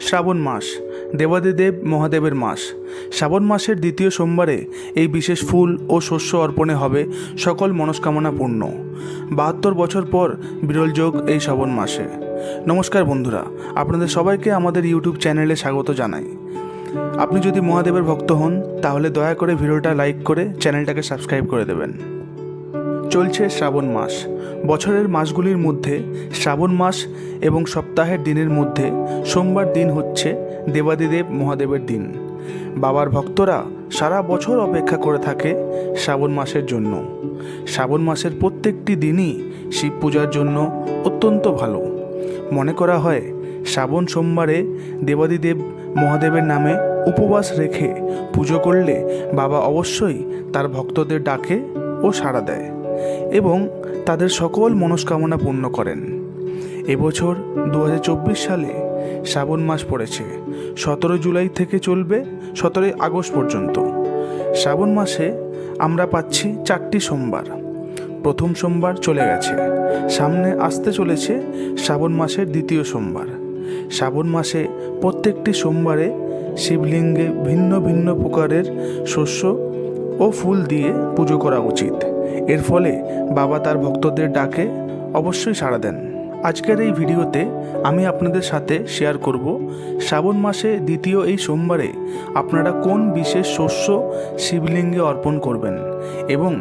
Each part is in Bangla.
শ্রাবণ মাস, দেবাদিদেব মহাদেবের মাস। শ্রাবণ মাসের দ্বিতীয় সোমবারে এই বিশেষ ফুল ও শস্য অর্পণে হবে সকল মনস্কামনা পূর্ণ। বাহাত্তর বছর পর বিরল যোগ এই শ্রাবণ মাসে। নমস্কার বন্ধুরা, আপনাদের সবাইকে আমাদের ইউটিউব চ্যানেলে স্বাগত জানাই। আপনি যদি মহাদেবের ভক্ত হন, তাহলে দয়া করে ভিডিওটা লাইক করে চ্যানেলটাকে সাবস্ক্রাইব করে দেবেন। চলছে শ্রাবণ মাস। বছরের মাসগুলির মধ্যে শ্রাবণ মাস এবং সপ্তাহের দিনের মধ্যে সোমবার দিন হচ্ছে দেবাদিদেব মহাদেবের দিন। বাবার ভক্তরা সারা বছর অপেক্ষা করে থাকে শ্রাবণ মাসের জন্য। শ্রাবণ মাসের প্রত্যেকটি দিনই শিব পূজার জন্য অত্যন্ত ভালো। মনে করা হয়, শ্রাবণ সোমবারে দেবাদিদেব মহাদেবের নামে উপবাস রেখে পুজো করলে বাবা অবশ্যই তার ভক্তদের ডাকে ও সাড়া দেয়। এবং তাদের সকল মনস্কামনা পূর্ণ করেন। এবছর দু হাজার চব্বিশ সালে শ্রাবণ মাস পড়েছে। সতেরো জুলাই থেকে চলবে সতেরোই আগস্ট পর্যন্ত। শ্রাবণ মাসে আমরা পাচ্ছি চারটি সোমবার। প্রথম সোমবার চলে গেছে। সামনে আসতে চলেছে শ্রাবণ মাসের দ্বিতীয় সোমবার। শ্রাবণ মাসে প্রত্যেকটি সোমবারে শিবলিঙ্গে ভিন্ন ভিন্ন প্রকারের শস্য ও ফুল দিয়ে পুজো করা উচিত। এর ফলে বাবা তার ভক্তদের ডাকে অবশ্যই সাড়া দেন। আজকের এই ভিডিওতে আমি আপনাদের সাথে শেয়ার করব শ্রাবণ মাসে দ্বিতীয় এই সোমবারে আপনারা কোন বিশেষ শস্য শিবলিঙ্গে অর্পণ করবেন এবং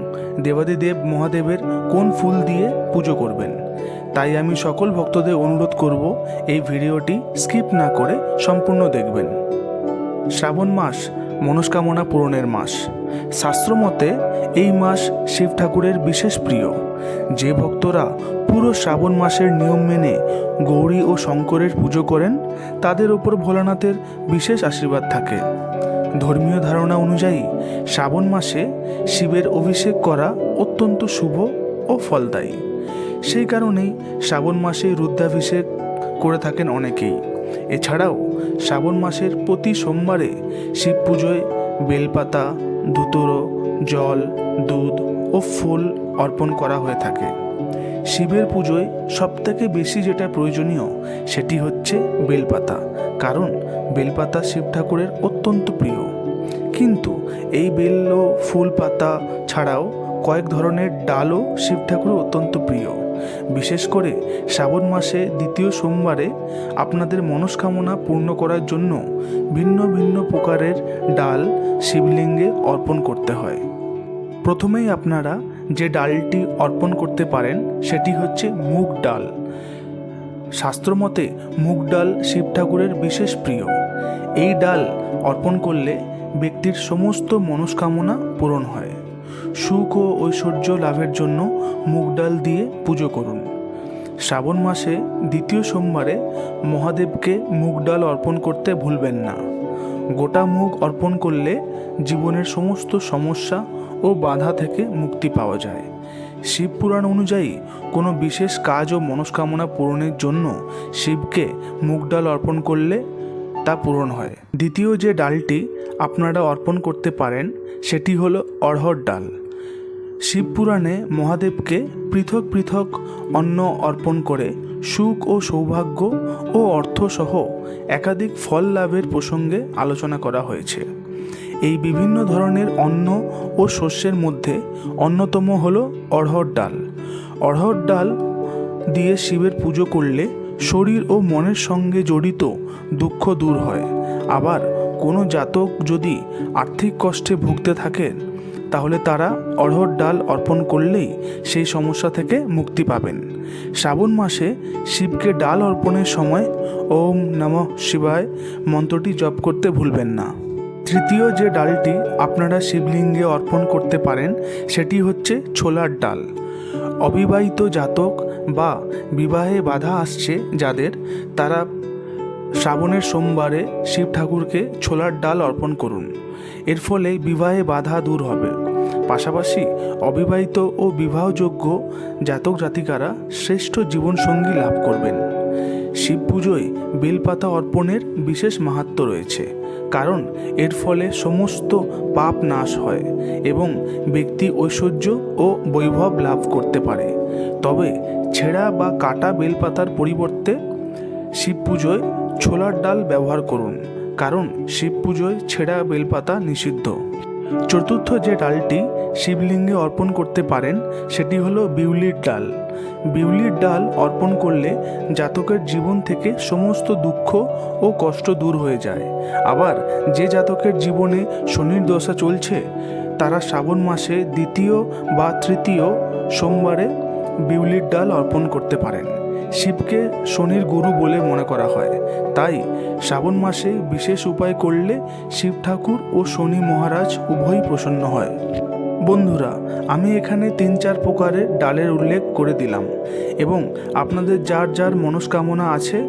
দেবাদিদেব মহাদেবের কোন ফুল দিয়ে পুজো করবেন। তাই আমি সকল ভক্তদের অনুরোধ করব এই ভিডিওটি স্কিপ না করে সম্পূর্ণ দেখবেন। শ্রাবণ মাস মনস্কামনা পূরণের মাস। শাস্ত্রমতে এই মাস শিব ঠাকুরের বিশেষ প্রিয়। যে ভক্তরা পুরো শ্রাবণ মাসের নিয়ম মেনে গৌরী ও শঙ্করের পুজো করেন, তাদের ওপর ভোলানাথের বিশেষ আশীর্বাদ থাকে। ধর্মীয় ধারণা অনুযায়ী শ্রাবণ মাসে শিবের অভিষেক করা অত্যন্ত শুভ ও ফলদায়ী। সেই কারণেই শ্রাবণ মাসে রুদ্রাভিষেক করে থাকেন অনেকেই। এছাড়াও শ্রাবণ মাসের প্রতি সোমবারে শিব পুজোয় বেলপাতা ধুতরো জল, দুধ ও ফুল অর্পণ করা হয়ে থাকে। শিবের পুজোয় সবথেকে বেশি যেটা প্রয়োজনীয় সেটি হচ্ছে বেলপাতা, কারণ বেলপাতা শিব ঠাকুরের অত্যন্ত প্রিয়। কিন্তু এই বেল ও ফুল পাতা ছাড়াও কয়েক ধরনের ডালও শিব ঠাকুরের অত্যন্ত প্রিয়। বিশেষ করে শ্রাবণ মাসে দ্বিতীয় সোমবারে আপনাদের মনস্কামনা পূর্ণ করার জন্য ভিন্ন ভিন্ন প্রকারের ডাল শিবলিঙ্গে অর্পণ করতে হয়। প্রথমেই আপনারা যে ডালটি অর্পণ করতে পারেন, সেটি হচ্ছে মুগ ডাল। শাস্ত্রমতে মুগ ডাল শিব ঠাকুরের বিশেষ প্রিয়। এই ডাল অর্পণ করলে ব্যক্তির সমস্ত মনস্কামনা পূরণ হয়। সুখ ও ঐশ্বর্য লাভের জন্য মুগ ডাল দিয়ে পুজো করুন। শ্রাবণ মাসে দ্বিতীয় সোমবারে মহাদেবকে মুগ ডাল অর্পণ করতে ভুলবেন না। গোটা মুগ অর্পণ করলে জীবনের সমস্ত সমস্যা ও বাধা থেকে মুক্তি পাওয়া যায়। শিব পুরাণ অনুযায়ী কোনো বিশেষ কাজ ও মনস্কামনা পূরণের জন্য শিবকে মুগ ডাল অর্পণ করলে তা পূরণ হয়। দ্বিতীয় যে ডালটি আপনারা অর্পণ করতে পারেন সেটি হলো অড়হর ডাল। শিবপুরাণে মহাদেবকে পৃথক পৃথক অন্ন অর্পণ করে সুখ ও সৌভাগ্য ও অর্থসহ একাধিক ফল লাভের প্রসঙ্গে আলোচনা করা হয়েছে। এই বিভিন্ন ধরনের অন্ন ও শস্যের মধ্যে অন্যতম হল অড়হর ডাল। অড়হর ডাল দিয়ে শিবের পুজো করলে শরীর ও মনের সঙ্গে জড়িত দুঃখ দূর হয়। আবার কোনো জাতক যদি আর্থিক কষ্টে ভুগতে থাকেন, তাহলে তারা অড়হর ডাল অর্পণ করলেই সেই সমস্যা থেকে মুক্তি পাবেন। শ্রাবণ মাসে শিবকে ডাল অর্পণের সময় ওম নমঃ শিবায় মন্ত্রটি জপ করতে ভুলবেন না। তৃতীয় যে ডালটি আপনারা শিবলিঙ্গে অর্পণ করতে পারেন, সেটি হচ্ছে ছোলার ডাল। অবিবাহিত জাতক বা বিবাহে বাধা আসছে যাদের, তারা শ্রাবণের সোমবারে শিব ঠাকুরকে ছোলার ডাল অর্পণ করুন। এর ফলে বিবাহে বাধা দূর হবে। পাশাপাশি অবিবাহিত ও বিবাহযোগ্য জাতক জাতিকারা শ্রেষ্ঠ জীবনসঙ্গী লাভ করবেন। শিব পুজোয় বেলপাতা অর্পণের বিশেষ মাহাত্ম রয়েছে। কারণ এর ফলে সমস্ত পাপ নাশ হয় এবং ব্যক্তি ঐশ্বর্য ও বৈভব লাভ করতে পারে। তবে ছেঁড়া বা কাটা বেলপাতার পরিবর্তে শিব পুজোয় ছোলার ডাল ব্যবহার করুন, কারণ শিব পুজোয় ছেঁড়া বেলপাতা নিষিদ্ধ। চতুর্থ যে ডালটি শিবলিঙ্গে অর্পণ করতে পারেন, সেটি হলো বিউলির ডাল। বিউলির ডাল অর্পণ করলে জাতকের জীবন থেকে সমস্ত দুঃখ ও কষ্ট দূর হয়ে যায়। আবার যে জাতকের জীবনে শনির দশা চলছে, তারা শ্রাবণ মাসে দ্বিতীয় বা তৃতীয় সোমবারে বিউলির ডাল অর্পণ করতে পারেন। শিবকে শনির গুরু বলে মনে করা হয়। তাই শ্রাবণ মাসে বিশেষ উপায় করলে শিব ঠাকুর ও শনি মহারাজ উভয়ই প্রসন্ন হয়। বন্ধুরা, আমি এখানে তিন চার প্রকারের ডালের উল্লেখ করে দিলাম এবং আপনাদের যার যার মনস্কামনা আছে,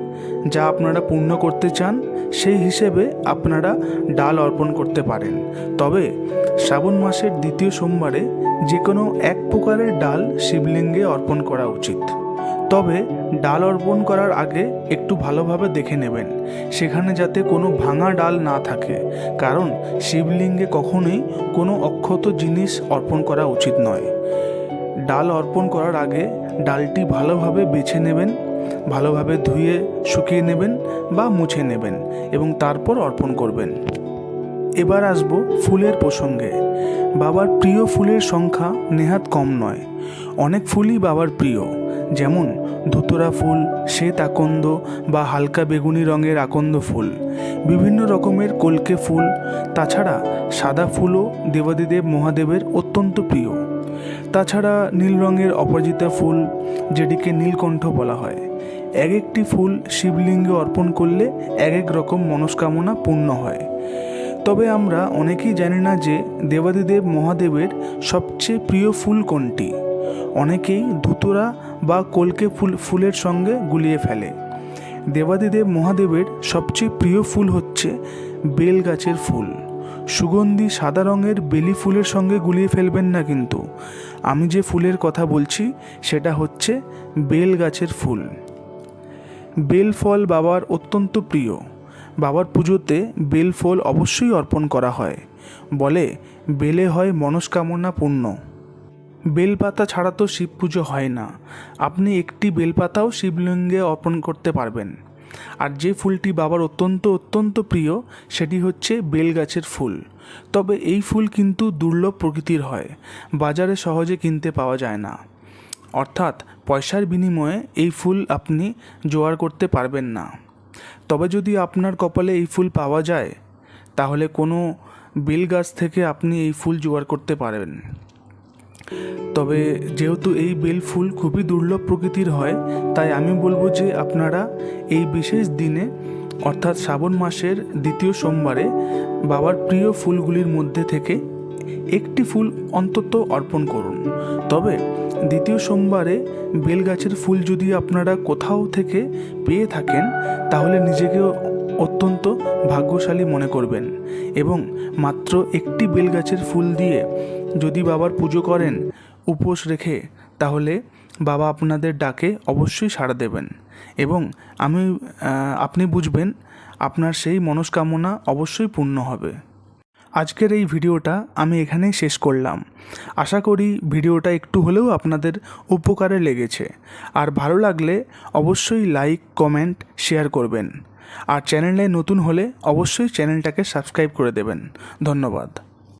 যা আপনারা পূর্ণ করতে চান, সেই হিসেবে আপনারা ডাল অর্পণ করতে পারেন। তবে শ্রাবণ মাসের দ্বিতীয় সোমবারে যে কোনো এক প্রকারের ডাল শিবলিঙ্গে অর্পণ করা উচিত। তবে ডাল অর্পণ করার আগে একটু ভালোভাবে দেখে নেবেন। সেখানে যাতে কোনো ভাঙা ডাল না থাকে। কারণ শিবলিঙ্গে কখনোই কোনো অক্ষত জিনিস অর্পণ করা উচিত নয়। ডাল অর্পণ করার আগে ডালটি ভালোভাবে বেছে নেবেন, ভালোভাবে ধুয়ে শুকিয়ে নেবেন বা মুছে নেবেন এবং তারপর অর্পণ করবেন। এবার আসব ফুলের প্রসঙ্গে। বাবার প্রিয় ফুলের সংখ্যা নেহাত কম নয়। অনেক ফুলই বাবার প্রিয়। যেমন ধুতরা ফুল, শ্বেত আকন্দ বা হালকা বেগুনি রঙের আকন্দ ফুল। বিভিন্ন রকমের কলকে ফুল, তাছাড়া সাদা ফুলও দেবাদিদেব মহাদেবের অত্যন্ত প্রিয়। তাছাড়া নীল রঙের অপরাজিতা ফুল, যেটিকে নীলকণ্ঠ বলা হয়। এক একটি ফুল শিবলিঙ্গে অর্পণ করলে এক এক রকম মনস্কামনা পূর্ণ হয়। তবে আমরা অনেকেই জানি না যে দেবাদিদেব মহাদেবের সবচেয়ে প্রিয় ফুল কোনটি। অনেকেই ধুতুরা বা কলকে ফুল, ফুলের সঙ্গে গুলিয়ে ফেলে। দেবাদিদেব মহাদেবের সবচেয়ে প্রিয় ফুল হচ্ছে বেল গাছের ফুল। সুগন্ধি সাদা রঙের বেলি ফুলের সঙ্গে গুলিয়ে ফেলবেন না কিন্তু। আমি যে ফুলের কথা বলছি, সেটা হচ্ছে বেল গাছের ফুল। বেল ফল বাবার অত্যন্ত প্রিয়। বাবার পুজোতে বেল ফল অবশ্যই অর্পণ করা হয়। বলে, বেলে হয় মনস্কামনা পূর্ণ বেলপাতা ছাড়া তো শিব পুজো হয় না। আপনি একটি বেলপাতাও শিবলিঙ্গে অর্পণ করতে পারবেন। আর যে ফুলটি বাবার অত্যন্ত অত্যন্ত প্রিয়, সেটি হচ্ছে বেল গাছের ফুল। তবে এই ফুল কিন্তু দুর্লভ প্রকৃতির হয়, বাজারে সহজে কিনতে পাওয়া যায় না। অর্থাৎ পয়সার বিনিময়ে এই ফুল আপনি জোগাড় করতে পারবেন না। তবে যদি আপনার কপালে এই ফুল পাওয়া যায়, তাহলে কোনো বেল গাছ থেকে আপনি এই ফুল জোগাড় করতে পারবেন। তবে যেহেতু এই বেল ফুল খুবই দুর্লভ প্রকৃতির হয়, তাই আমি বলব যে আপনারা এই বিশেষ দিনে, অর্থাৎ শ্রাবণ মাসের দ্বিতীয় সোমবারে, বাবার প্রিয় ফুলগুলির মধ্যে থেকে একটি ফুল অন্তত অর্পণ করুন। তবে দ্বিতীয় সোমবারে বেলগাছের ফুল যদি আপনারা কোথাও থেকে পেয়ে থাকেন, তাহলে নিজেকে অত্যন্ত ভাগ্যশালী মনে করবেন এবং মাত্র একটি বেলগাছের ফুল দিয়ে যদি বাবার পুজো করেন, উপোস রেখে, তাহলে বাবা আপনাদের ডাকে অবশ্যই সাড়া দেবেন। এবং আমি আপনি বুঝবেন, আপনার সেই মনস্কামনা অবশ্যই পূর্ণ হবে। আজকের এই ভিডিওটা আমি এখানেই শেষ করলাম। আশা করি ভিডিওটা একটু হলেও আপনাদের উপকারে লেগেছে। আর ভালো লাগলে অবশ্যই লাইক, কমেন্ট, শেয়ার করবেন। আর চ্যানেলে নতুন হলে অবশ্যই চ্যানেলটাকে সাবস্ক্রাইব করে দেবেন। ধন্যবাদ।